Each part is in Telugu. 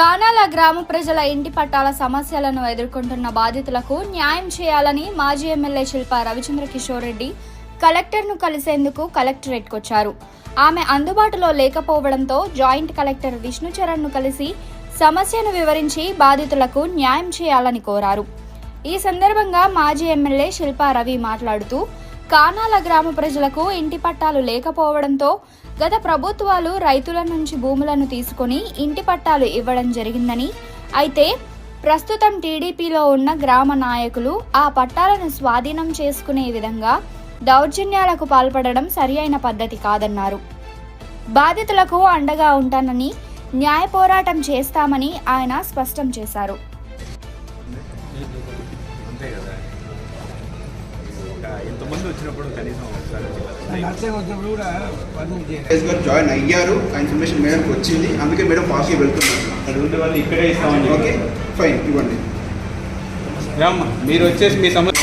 కానాల గ్రామ ప్రజల ఇంటి పట్టాల సమస్యలను ఎదుర్కొంటున్న బాధితులకు న్యాయం చేయాలని మాజీ ఎమ్మెల్యే శిల్ప రవిచంద్ర కిషోర్ రెడ్డి కలెక్టర్ను కలిసేందుకు కలెక్టరేట్కు వచ్చారు. ఆమె అందుబాటులో లేకపోవడంతో జాయింట్ కలెక్టర్ విష్ణుచరణ్ను కలిసి సమస్యను వివరించి బాధితులకు న్యాయం చేయాలని కోరారు. ఈ సందర్భంగా మాజీ ఎమ్మెల్యే శిల్పా రవి మాట్లాడుతూ కానాల గ్రామ ప్రజలకు ఇంటి పట్టాలు లేకపోవడంతో గత ప్రభుత్వాలు రైతుల నుంచి భూములను తీసుకొని ఇంటి పట్టాలు ఇవ్వడం జరిగిందని అయితే ప్రస్తుతం టీడీపీలో ఉన్న గ్రామ నాయకులు ఆ పట్టాలను స్వాధీనం చేసుకునే విధంగా దౌర్జన్యాలకు పాల్పడడం సరియైన పద్ధతి కాదన్నారు. బాధితులకు అండగా ఉంటానని న్యాయ పోరాటం చేస్తామని ఆయన స్పష్టం చేశారు. వచ్చినప్పుడు కనీసం ఒకసారి జాయిన్ అయ్యారు. ఆ ఇన్ఫర్మేషన్ మేడంకి వచ్చింది. అందుకే మేడం ఫాస్ట్గా వెళ్తున్నారు. అక్కడ ఉండే వాళ్ళు ఇక్కడే ఇస్తామని ఓకే ఫైన్ ఇవ్వండి. మీరు వచ్చేసి మీ సమస్య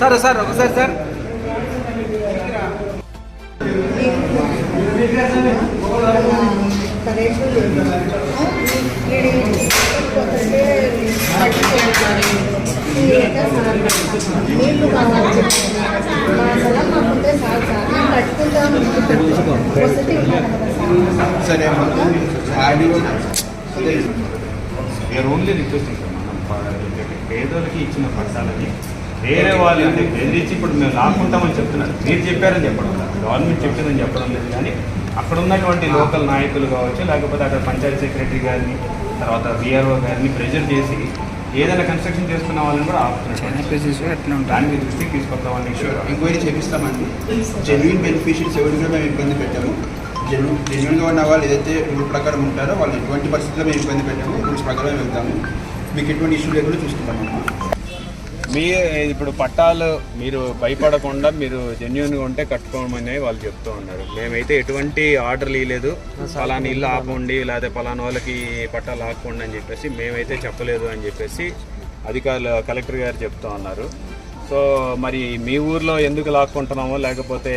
సార్ సార్ ఒకసారి సార్. కరెంటు సరే వీఆర్ ఓన్లీ రిక్వెస్టింగ్ సార్ మనం పేదోళ్ళకి ఇచ్చిన పట్టాలని వేరే వాళ్ళు అంటే బెదిరించి ఇప్పుడు మేము లాక్కుంటామని చెప్తున్నారు. మీరు చెప్పారని చెప్పడం లేదు. గవర్నమెంట్ చెప్పిందని చెప్పడం లేదు కానీ అక్కడ ఉన్నటువంటి లోకల్ నాయకులు కావచ్చు లేకపోతే అక్కడ పంచాయతీ సెక్రటరీ గారిని తర్వాత విఆర్ఓ గారిని ప్రెజర్ చేసి ఏదైనా కన్స్ట్రక్షన్ చేసుకున్న వాళ్ళని కూడా ఆపుతున్నట్టు దాన్ని మీ దృష్టికి తీసుకొద్దామని ఇష్యూ ఎంక్వైరీ చేపిస్తామండి. జెన్యున్ బెనిఫిషియర్స్ ఎవరికి కూడా మేము ఇబ్బంది పెట్టాము. జెన్యు జెన్యున్గా ఉన్న వాళ్ళు ఏదైతే రూల్ ప్రకారం ఉంటారో వాళ్ళు ఎటువంటి పరిస్థితుల్లో మేము ఇబ్బంది పెట్టాము రూల్స్ ప్రకారం వెళ్తాము. మీకు ఎటువంటి ఇష్యూ లేకుండా చూసుకుంటాము మీ ఇప్పుడు పట్టాలు మీరు భయపడకుండా మీరు జెన్యున్గా ఉంటే కట్టుకోమని వాళ్ళు చెప్తూ ఉన్నారు. మేమైతే ఎటువంటి ఆర్డర్లు ఇవ్వలేదు పలానా ఇల్లు ఆపండి లేకపోతే పలానా వాళ్ళకి పట్టాలు ఆకుండా అని చెప్పేసి మేమైతే చెప్పలేదు అని చెప్పేసి అధికారులు కలెక్టర్ గారు చెప్తూ ఉన్నారు. సో మరి మీ ఊర్లో ఎందుకు లాక్కుంటున్నామో లేకపోతే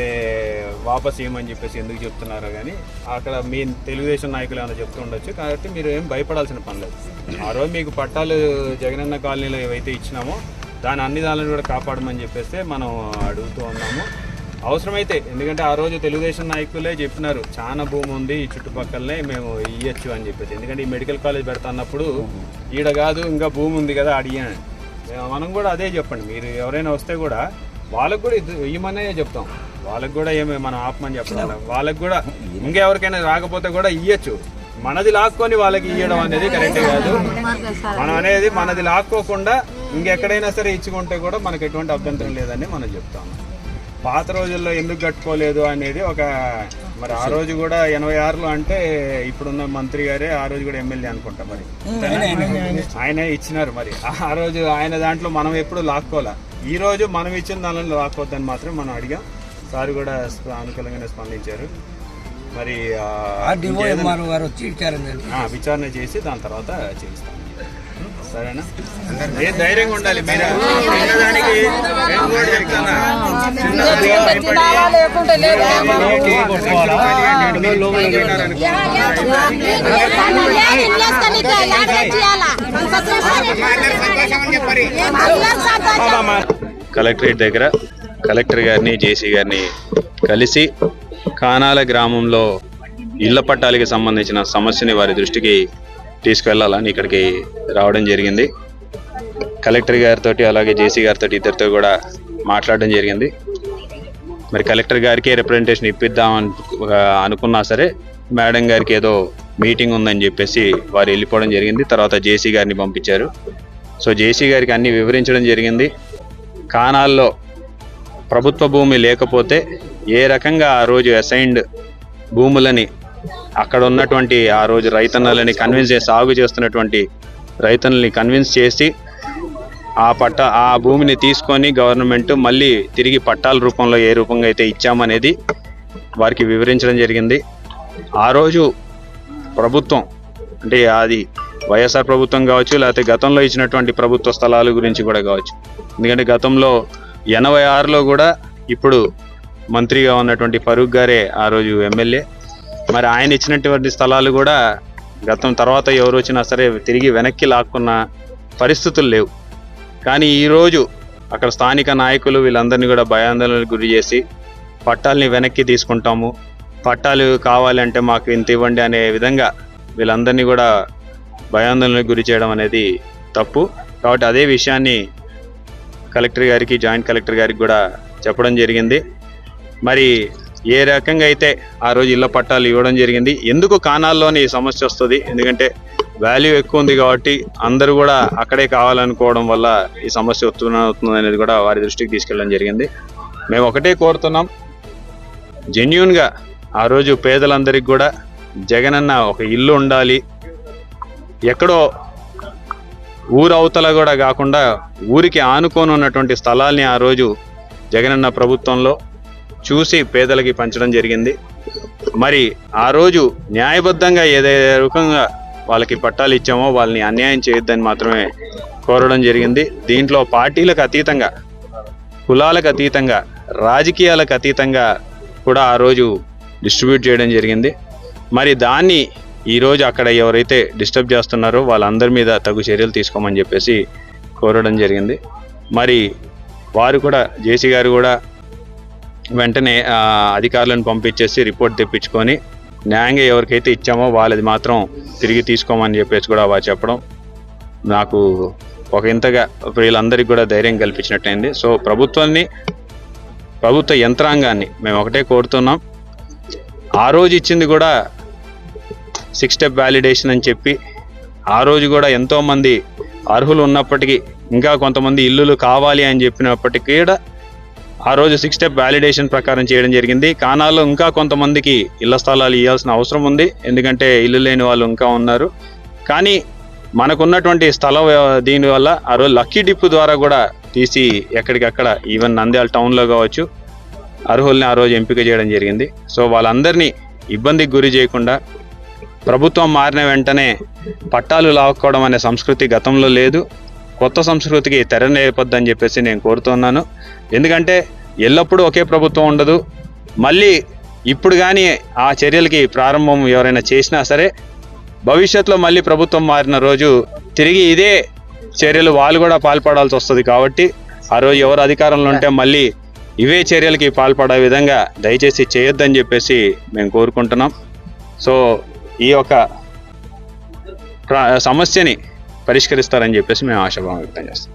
వాపస్ ఏమని చెప్పేసి ఎందుకు చెప్తున్నారో కానీ అక్కడ మీ తెలుగుదేశం నాయకులు ఏమైనా చెప్తూ ఉండొచ్చు. కాబట్టి మీరు ఏం భయపడాల్సిన పని లేదు. ఆ రోజు మీకు పట్టాలు జగనన్న కాలనీలో ఏవైతే ఇచ్చినామో దాని అన్ని దానిని కూడా కాపాడమని చెప్పేస్తే మనం అడుగుతూ ఉన్నాము. అవసరమైతే ఎందుకంటే ఆ రోజు తెలుగుదేశం నాయకులే చెప్పినారు చాలా భూమి ఉంది ఈ చుట్టుపక్కలనే మేము ఇవ్వచ్చు అని చెప్పేసి. ఎందుకంటే ఈ మెడికల్ కాలేజ్ పెడతాన్నప్పుడు ఈడ కాదు ఇంకా భూమి ఉంది కదా అడిగాను మనం కూడా అదే చెప్పండి. మీరు ఎవరైనా వస్తే కూడా వాళ్ళకు కూడా ఇవ్వమనే ఇయ్యమనే చెప్తాం. వాళ్ళకు కూడా ఏమి మనం ఆపమని చెప్పడం వాళ్ళకు కూడా ఇంకెవరికైనా రాకపోతే కూడా ఇయ్యచ్చు. మనది లాక్కొని వాళ్ళకి ఇవ్వడం అనేది కరెక్ట్ కాదు. మనం అనేది మనది లాక్కోకుండా ఇంకెక్కడైనా సరే ఇచ్చుకుంటే కూడా మనకు ఎటువంటి అభ్యంతరం లేదని మనం చెప్తాము. పాత రోజుల్లో ఎందుకు కట్టుకోలేదు అనేది ఒక మరి ఆ రోజు కూడా ఎనభై ఆరులో అంటే ఇప్పుడున్న మంత్రి గారే ఆ రోజు కూడా ఎమ్మెల్యే అనుకుంటా మరి. ఆయనే ఇచ్చినారు మరి. ఆ రోజు ఆయన దాంట్లో మనం ఎప్పుడు లాక్కోలే ఈ రోజు మనం ఇచ్చిన దానిలో లాక్కోవద్దని మాత్రం మనం అడిగాం. సార్ కూడా అనుకూలంగానే స్పందించారు. మరి విచారణ చేసి దాని తర్వాత చేయిస్తాం. సరేనా ఏ ధైర్యంగా ఉండాలి మీరు చిన్నదానికి ఏం కూడా చెప్తానా? చిన్నదానికి భయపడి లోపలికి పోయినారనుకో. కలెక్టరేట్ దగ్గర కలెక్టర్ గారిని జేసీ గారిని కలిసి కానాల గ్రామంలో ఇళ్ళ పట్టాలకి సంబంధించిన సమస్యని వారి దృష్టికి తీసుకువెళ్ళాలని ఇక్కడికి రావడం జరిగింది. కలెక్టర్ గారితో అలాగే జేసీ గారితో ఇద్దరితో కూడా మాట్లాడడం జరిగింది. మరి కలెక్టర్ గారికి రిప్రజెంటేషన్ ఇప్పిద్దాం అనుకున్నా సరే మేడం గారికి ఏదో మీటింగ్ ఉందని చెప్పేసి వారు వెళ్ళిపోవడం జరిగింది. తర్వాత జేసీ గారిని పంపించారు. సో జేసీ గారికి అన్ని వివరించడం జరిగింది. కానాల్లో ప్రభుత్వ భూమి లేకపోతే ఏ రకంగా ఆ రోజు అసైన్డ్ భూములని అక్కడ ఉన్నటువంటి ఆ రోజు రైతన్నలని కన్విన్స్ చేసి సాగు చేస్తున్నటువంటి రైతన్నల్ని కన్విన్స్ చేసి ఆ పట్ట ఆ భూమిని తీసుకొని గవర్నమెంట్ మళ్ళీ తిరిగి పట్టాల రూపంలో ఏ రూపంగా అయితే ఇచ్చామనేది వారికి వివరించడం జరిగింది. ఆ రోజు ప్రభుత్వం అంటే అది వైఎస్ఆర్ ప్రభుత్వం కావచ్చు లేకపోతే గతంలో ఇచ్చినటువంటి ప్రభుత్వ స్థలాల గురించి కూడా కావచ్చు. ఎందుకంటే గతంలో ఎనభై ఆరులో కూడా ఇప్పుడు మంత్రిగా ఉన్నటువంటి ఫరూక్ గారే ఆ రోజు ఎమ్మెల్యే. మరి ఆయన ఇచ్చినటువంటి స్థలాలు కూడా గతం తర్వాత ఎవరు వచ్చినా సరే తిరిగి వెనక్కి లాక్కున్న పరిస్థితులు లేవు. కానీ ఈరోజు అక్కడ స్థానిక నాయకులు వీళ్ళందరినీ కూడా భయాందోళనకు గురి చేసి పట్టాలని వెనక్కి తీసుకుంటాము. పట్టాలు కావాలంటే మాకు ఇంత ఇవ్వండి అనే విధంగా వీళ్ళందరినీ కూడా భయాందోళనకు గురి చేయడం అనేది తప్పు. కాబట్టి అదే విషయాన్ని కలెక్టర్ గారికి జాయింట్ కలెక్టర్ గారికి కూడా చెప్పడం జరిగింది. మరి ఏ రకంగా అయితే ఆ రోజు ఇళ్ళ పట్టాలు ఇవ్వడం జరిగింది ఎందుకు కానాల్లోని ఈ సమస్య వస్తుంది? ఎందుకంటే వాల్యూ ఎక్కువ ఉంది కాబట్టి అందరూ కూడా అక్కడే కావాలనుకోవడం వల్ల ఈ సమస్య వస్తున్న అవుతుంది అనేది కూడా వారి దృష్టికి తీసుకెళ్ళడం జరిగింది. మేము ఒకటే కోరుతున్నాం జెన్యున్గా ఆ రోజు పేదలందరికీ కూడా జగనన్న ఒక ఇల్లు ఉండాలి. ఎక్కడో ఊరు అవతల కూడా కాకుండా ఊరికి ఆనుకొని ఉన్నటువంటి స్థలాల్ని ఆ రోజు జగనన్న ప్రభుత్వంలో చూసి పేదలకి పంచడం జరిగింది. మరి ఆ రోజు న్యాయబద్ధంగా ఏదే రకంగా వాళ్ళకి పట్టాలు ఇచ్చామో వాళ్ళని అన్యాయం చేయొద్దని మాత్రమే కోరడం జరిగింది. దీంట్లో పార్టీలకు అతీతంగా కులాలకు అతీతంగా రాజకీయాలకు అతీతంగా కూడా ఆ రోజు డిస్ట్రిబ్యూట్ చేయడం జరిగింది. మరి దాన్ని ఈరోజు అక్కడ ఎవరైతే డిస్టర్బ్ చేస్తున్నారో వాళ్ళందరి మీద తగు చర్యలు తీసుకోమని చెప్పేసి కోరడం జరిగింది. మరి వారు కూడా జేసీ గారు కూడా వెంటనే అధికారులను పంపించేసి రిపోర్ట్ తెప్పించుకొని న్యాయంగా ఎవరికైతే ఇచ్చామో వాళ్ళది మాత్రం తిరిగి తీసుకోమని చెప్పేసి కూడా వారు చెప్పడం నాకు ఒక ఇంతగా వీళ్ళందరికీ కూడా ధైర్యం కల్పించినట్టయింది. సో ప్రభుత్వాన్ని ప్రభుత్వ యంత్రాంగాన్ని మేము ఒకటే కోరుతున్నాం. ఆ రోజు ఇచ్చింది కూడా సిక్స్ స్టెప్ వ్యాలిడేషన్ అని చెప్పి ఆ రోజు కూడా ఎంతోమంది అర్హులు ఉన్నప్పటికీ ఇంకా కొంతమంది ఇల్లులు కావాలి అని చెప్పినప్పటికీ కూడా ఆ రోజు సిక్స్ స్టెప్ వ్యాలిడేషన్ ప్రకారం చేయడం జరిగింది. కానాల్లో ఇంకా కొంతమందికి ఇళ్ళ స్థలాలు ఇవ్వాల్సిన అవసరం ఉంది. ఎందుకంటే ఇల్లు లేని వాళ్ళు ఇంకా ఉన్నారు. కానీ మనకున్నటువంటి స్థల దీనివల్ల దీని వల్ల ఆ రోజు లక్కీ డిప్ ద్వారా కూడా తీసి ఎక్కడికక్కడ ఈవెన్ నంద్యాల టౌన్లో కావచ్చు అర్హుల్ని ఆ రోజు ఎంపిక చేయడం జరిగింది. సో వాళ్ళందరినీ ఇబ్బందికి గురి చేయకుండా ప్రభుత్వం మారిన వెంటనే పట్టాలు లాక్కోవడం అనే సంస్కృతి గతంలో లేదు. కొత్త సంస్కృతికి తెర నేర్పొద్దని చెప్పేసి నేను కోరుతున్నాను. ఎందుకంటే ఎల్లప్పుడూ ఒకే ప్రభుత్వం ఉండదు. మళ్ళీ ఇప్పుడు కానీ ఆ చర్యలకి ప్రారంభం ఎవరైనా చేసినా సరే భవిష్యత్తులో మళ్ళీ ప్రభుత్వం మారిన రోజు తిరిగి ఇదే చర్యలు వాళ్ళు కూడా పాల్పడాల్సి వస్తుంది కాబట్టి ఆ రోజు ఎవరు అధికారంలో ఉంటే మళ్ళీ ఇవే చర్యలకి పాల్పడే విధంగా దయచేసి చేయొద్దని చెప్పేసి మేము కోరుకుంటున్నాం. సో ఈ యొక్క ప్ర- సమస్యని పరిష్కరిస్తారని చెప్పేసి మేము ఆశాభావం వ్యక్తం చేస్తాం.